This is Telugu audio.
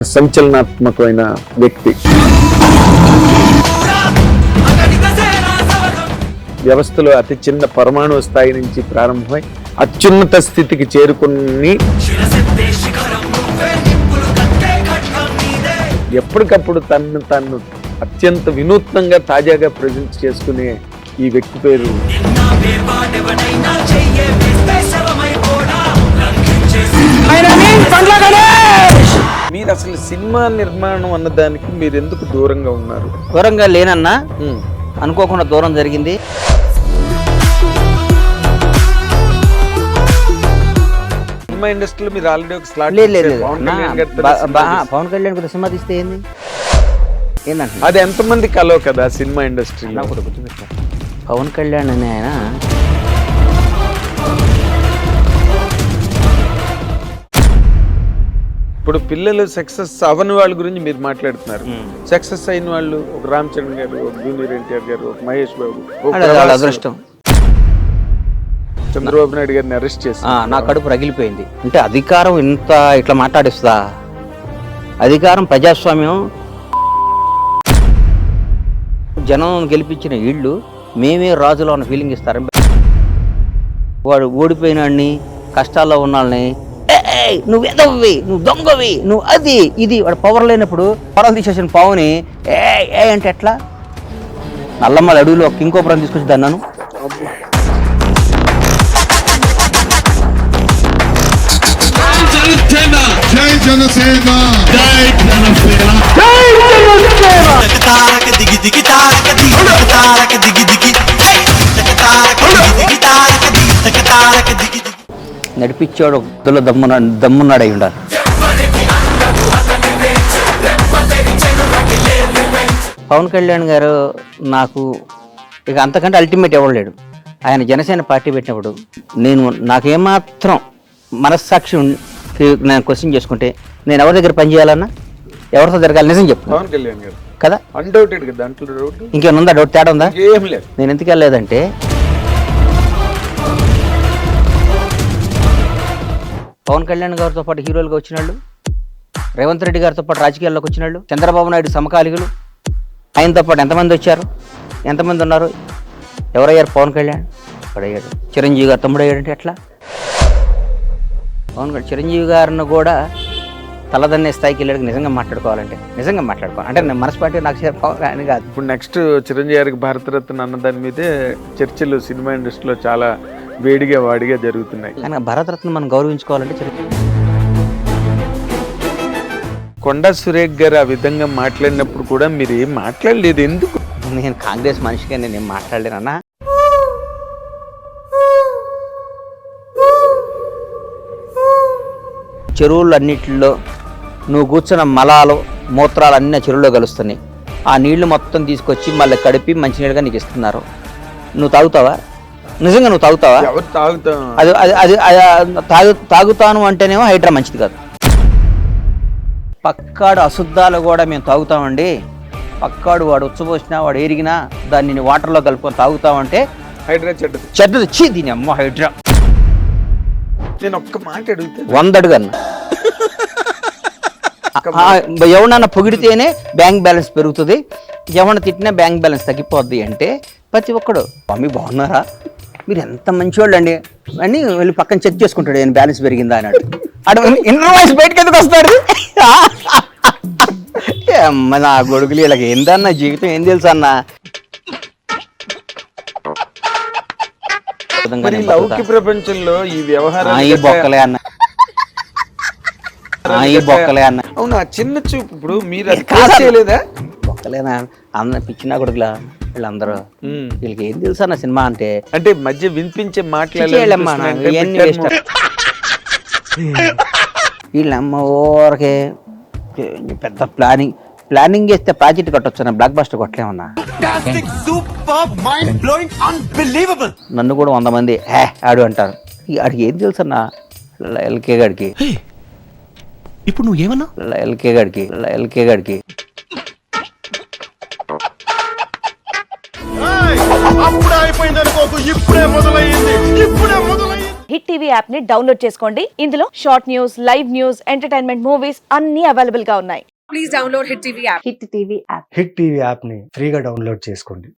సంచలనాత్మకమైన వ్యక్తి. వ్యవస్థలో అతి చిన్న పరమాణు స్థాయి నుంచి ప్రారంభమై అత్యున్నత స్థితికి చేరుకుని ఎప్పటికప్పుడు తన్ను తను అత్యంత వినూత్నంగా తాజాగా ప్రజెంట్ చేసుకునే ఈ వ్యక్తి పేరు మీరు అసలు సినిమా నిర్మాణం అన్నదానికి మీరు ఎందుకు దూరంగా ఉన్నారు దూరంగా లేనన్నా. అనుకోకుండా దూరం జరిగింది సినిమా ఇండస్ట్రీలో మీరు ఆల్రెడీ ఒక స్లాట్ లేదు లేదు ఇచ్చారు. పవన్ నా- కళ్యాణ్ గారితో బా- సినిమా బా- చేశారు. పవన్ కళ్యాణ్ కూడా సినిమా తీస్తే ఏంది ఏంటంటే అది ఎంతమంది కలవ కదా సినిమా ఇండస్ట్రీలో నాకు ఒకటి గుర్తుపెట్టుకో. పవన్ కళ్యాణ్ అనే ఆయన ఇప్పుడు పిల్లలు సక్సెస్ అవని వాళ్ళ గురించి మీరు మాట్లాడుతున్నారు. సక్సెస్ అయిన వాళ్ళు ఒక రామ్ చరణ్ గారు ఒక జూనియర్ ఎన్టీఆర్ గారు ఒక మహేష్ బాబు అదృష్టం. చంద్రబాబు నాయుడు గారిని అరెస్ట్ చేసి ఆ, నా కడుపు రగిలిపోయింది. అంటే అధికారం ఇంత ఇట్లా మాట్లాడిస్తుందా అధికారం ప్రజాస్వామ్యం. జనం గెలిపించిన ఇళ్ళు మేమే రాజులో ఉన్న ఫీలింగ్ ఇస్తారు వాడు ఓడిపోయినాడిని కష్టాల్లో ఉన్న వాళ్ళని "ఏయ్, నువ్వు ఎదవ్వి నువ్వు దొంగవి నువ్వు అది ఇది. వాడు పవర్ లేనప్పుడు పవర్ తీసేసిన పావుని ఏ ఏ అంటే ఎట్లా? నల్లమ్మల అడవిలో ఒక ఇంకోపురం తీసుకొచ్చి దన్నాను జై జనసేన. జై తారక దిగి దిగి తారక దిగి తారక దిగి దిగి. నడిపించాడు ఒకటిలో దమ్మున దమ్మున్నాడు ఉండాలి. పవన్ కళ్యాణ్ గారు నాకు ఇక అంతకంటే అల్టిమేట్ ఇవ్వలేడు ఆయన జనసేన పార్టీ పెట్టినప్పుడు నేను నాకేమాత్రం మనస్సాక్షి నేను క్వశ్చన్ చేసుకుంటే నేను ఎవరి దగ్గర పని చేయాలన్నా? ఎవరితో జరగాలి? నిజం చెప్పు. పవన్ కళ్యాణ్ గారు. కదా? అన్డౌటెడ్ దాంట్లో ఇంకేమైనా ఉందా? డౌట్ తేడా ఉందా? ఏం లేదు. నేను ఎందుకు వెళ్ళలేదంటే పవన్ కళ్యాణ్ గారితో పాటు హీరోలుగా వచ్చిన వాళ్ళు రేవంత్ రెడ్డి గారితో పాటు రాజకీయాల్లోకి వచ్చిన వాళ్ళు చంద్రబాబు నాయుడు సమకాలికులు ఆయనతో పాటు ఎంతమంది వచ్చారు ఎంతమంది ఉన్నారు ఎవరయ్యారు పవన్ కళ్యాణ్? అయ్యాడు చిరంజీవి గారు తమ్ముడు అయ్యాడంటే ఎట్లా? పవన్ కళ్యాణ్ చిరంజీవి గారిని కూడా తలదన్నే స్థాయికి వెళ్ళాడు నిజంగా మాట్లాడుకోవాలంటే నిజంగా మాట్లాడుకోవాలి. అంటే నేను మనస్పాటి నాకు చే- పవన్ కాదు. ఇప్పుడు నెక్స్ట్ చిరంజీవి గారికి భారతరత్న అన్న దాని మీదే చర్చలు సినిమా ఇండస్ట్రీలో చాలా వేడిగా వాడిగా జరుగుతున్నాయి. కానీ భారతరత్న మనం గౌరవించుకోవాలంటే కొండా సురేఖ్ గారు ఆ విధంగా మాట్లాడినప్పుడు కూడా మీరు ఏం మాట్లాడలేదు ఎందుకు? నేను కాంగ్రెస్ మనిషిగా నేను ఏం మాట్లాడలేనన్నా చెరువులు అన్నిటిలో నువ్వు కూర్చున్న మలాలు మూత్రాలు అన్ని చెరువులో కలుస్తున్నాయి. ఆ నీళ్ళు మొత్తం తీసుకొచ్చి మళ్ళీ కడిపి మంచినీళ్ళుగా నీకు ఇస్తున్నారు. నువ్వు తాగుతావా? నిజంగా నువ్వు తాగుతావా? ఎవరు తాగుతాం? అది అది అది అది తాగు తాగుతాను అంటేనేమో హైడ్రా మంచిది కాదు. పక్కాడు అశుద్ధాలు కూడా మేము తాగుతామండి. పక్కాడు వాడు ఉచ్చబోసినా వాడు ఎరిగినా దాన్ని నేను వాటర్లో కలుపుకొని తాగుతామంటే హైడ్రా చెడ్డది. చెడ్డది. చీ దీని అమ్మ హైడ్రా. నేను ఒక్క మాట అడుగుతాను వందడుగన్న. ఎవడన్నా పొగిడితేనే బ్యాంక్ బ్యాలెన్స్ పెరుగుతుంది. ఎవరిని తిట్టినా బ్యాంక్ బ్యాలెన్స్ తగ్గిపోద్ది అంటే ప్రతి ఒక్కడు. మమ్మీ బాగున్నారా? మీరు ఎంత మంచివాళ్ళు అండి అని వెళ్ళి పక్కన చెక్ చేసుకుంటాడు నేను బ్యాలెన్స్ పెరిగిందా? అన్నాడు అడు ఇన్నర్ వాయిస్ బయటకు ఎందుకు వస్తాడు? అమ్మ నా గొడుగులు వీళ్ళకి ఏందన్న జీవితం? ఏం తెలుసు అన్న? ప్రపంచంలో ఈ వ్యవహారం ఈ బొక్కలే అన్న. ఈ బొక్కలే అన్న. అవును? చిన్న చూపు ఇప్పుడు మీరు కాదు. చేయలేదా? ఒక్కలేనా అన్న పిచ్చినా కొడుకులా? వీళ్ళందరూ. వీళ్ళకి ఏం తెలుసు అన్న సినిమా అంటే? అంటే మధ్య వినిపించే చేయలేమ్మా నా, మాట్లాడాలి ఇవన్నీ వేస్ట్ వీళ్ళమ్మ ఊరకే పెద్ద ప్లానింగ్ ప్లానింగ్ చేస్తే ప్రాజెక్ట్ కట్టొచ్చు నా బ్లాక్ బస్టర్ కొట్టలేమన్నా. సూపర్ మైండ్ బ్లోయింగ్ అన్బిలీవబుల్ నన్ను కూడా వంద మంది హే ఆడు అంటారు. ఆడికి ఏం తెలుసు అన్న? ఎల్కే గాడికి. ఇప్పుడు నువ్వు ఏమన్నా ఎల్కే గాడికి ఎల్కే గాడికి. అప్పుడే అయిపోయింది అనుకోకు ఇప్పుడే మొదలయ్యింది ఇప్పుడే మొదలయ్యింది. హిట్ టీవీ యాప్ని డౌన్లోడ్ చేసుకోండి. ఇందులో short news live news entertainment movies అన్ని అవైలబుల్గా ఉన్నాయి. Hit TV app Hit TV యాప్ని ఫ్రీగా డౌన్లోడ్ చేసుకోండి.